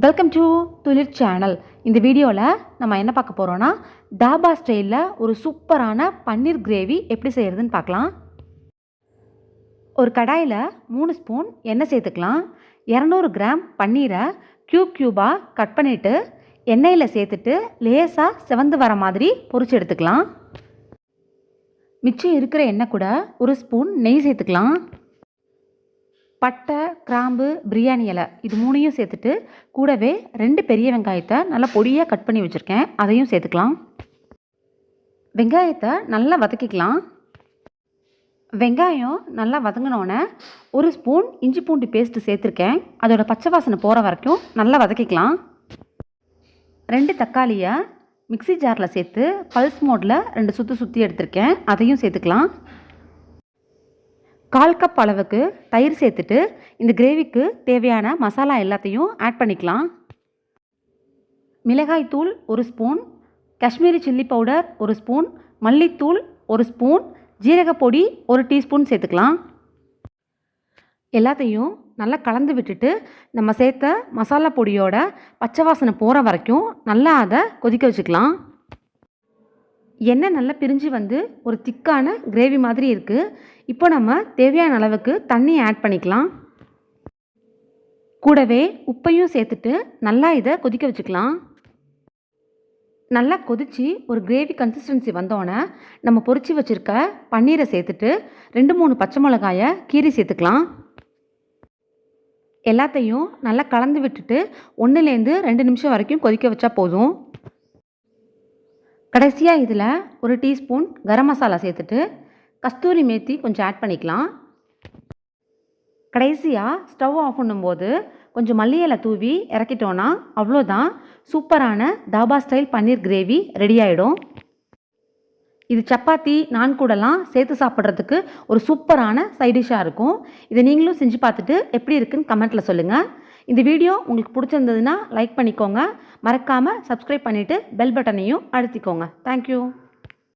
Welcome to துளிர் channel இந்த வீடியோவில் நம்ம என்ன பார்க்க போகிறோன்னா தாபா ஸ்டைலில் ஒரு சூப்பரான பன்னீர் கிரேவி எப்படி செய்கிறதுன்னு பார்க்கலாம். ஒரு கடாயில் மூணு ஸ்பூன் எண்ணெய் சேர்த்துக்கலாம். இரநூறு கிராம் பன்னீரை க்யூப் க்யூபாக கட் பண்ணிவிட்டு எண்ணெயில் சேர்த்துட்டு லேசாக செவந்து வர மாதிரி பொறிச்சு எடுத்துக்கலாம். மிச்சம் இருக்கிற எண்ணெய் கூட ஒரு ஸ்பூன் நெய் சேர்த்துக்கலாம். பட்டை கிராம்பு பிரியாணி இலை இது மூணையும் சேர்த்துட்டு கூடவே ரெண்டு பெரிய வெங்காயத்தை நல்லா பொடியாக கட் பண்ணி வச்சுருக்கேன். அதையும் சேர்த்துக்கலாம். வெங்காயத்தை நல்லா வதக்கிக்கலாம். வெங்காயம் நல்லா வதங்கினோடனே ஒரு ஸ்பூன் இஞ்சி பூண்டு பேஸ்ட்டு சேர்த்துருக்கேன். அதோடய பச்சை வாசனை போகிற வரைக்கும் நல்லா வதக்கிக்கலாம். ரெண்டு தக்காளியை மிக்ஸி ஜாரில் சேர்த்து பல்ஸ் மோடில் ரெண்டு சுற்றி சுற்றி எடுத்திருக்கேன். அதையும் சேர்த்துக்கலாம். கால் கப் அளவுக்கு தயிர் சேர்த்துட்டு இந்த கிரேவிக்கு தேவையான மசாலா எல்லாத்தையும் ஆட் பண்ணிக்கலாம். மிளகாய் தூள் ஒரு ஸ்பூன் காஷ்மீரி சில்லி பவுடர் ஒரு ஸ்பூன் மல்லித்தூள் ஒரு ஸ்பூன் ஜீரகப்பொடி ஒரு டீஸ்பூன் சேர்த்துக்கலாம். எல்லாத்தையும் நல்லா கலந்து விட்டுட்டு நம்ம சேர்த்த மசாலா பொடியோட பச்சை வாசனை போகிற வரைக்கும் நல்லா அதை கொதிக்க வச்சுக்கலாம். எண்ணெய் நல்லா பிரிஞ்சு வந்து ஒரு திக்கான கிரேவி மாதிரி இருக்குது இப்போ நம்ம தேவையான அளவுக்கு தண்ணி ஆட் பண்ணிக்கலாம். கூடவே உப்பையும் சேர்த்துட்டு நல்லா இதை கொதிக்க வச்சுக்கலாம். நல்லா கொதித்து ஒரு கிரேவி கன்சிஸ்டன்சி வந்தோடனே நம்ம பொறிச்சு வச்சுருக்க பன்னீரை சேர்த்துட்டு ரெண்டு மூணு பச்சை மிளகாயை கீரி சேர்த்துக்கலாம். எல்லாத்தையும் நல்லா கலந்து விட்டுட்டு ஒன்றுலேருந்து ரெண்டு நிமிஷம் வரைக்கும் கொதிக்க வச்சா போதும். கடைசியாக இதில் ஒரு டீஸ்பூன் கரம் மசாலா சேர்த்துட்டு கஸ்தூரி மேத்தி கொஞ்சம் ஆட் பண்ணிக்கலாம். கடைசியாக ஸ்டவ் ஆஃப் பண்ணும்போது கொஞ்சம் மல்லியலை தூவி இறக்கிட்டோன்னா அவ்வளோதான். சூப்பரான dhaba style paneer gravy ready ஆகிடும் இது சப்பாத்தி நான் கூடலாம் சேர்த்து சாப்பிட்றதுக்கு ஒரு சூப்பரான சைடிஷ்ஷாக இருக்கும். இதை நீங்களும் செஞ்சு பார்த்துட்டு எப்படி இருக்குன்னு கமெண்ட்டில் சொல்லுங்கள் இந்த வீடியோ உங்களுக்கு பிடிச்சிருந்ததுன்னா லைக் பண்ணிக்கோங்க. மறக்காமல் சப்ஸ்கிரைப் பண்ணிவிட்டு பெல் பட்டனையும் அழுத்திக்கோங்க. தேங்க்யூ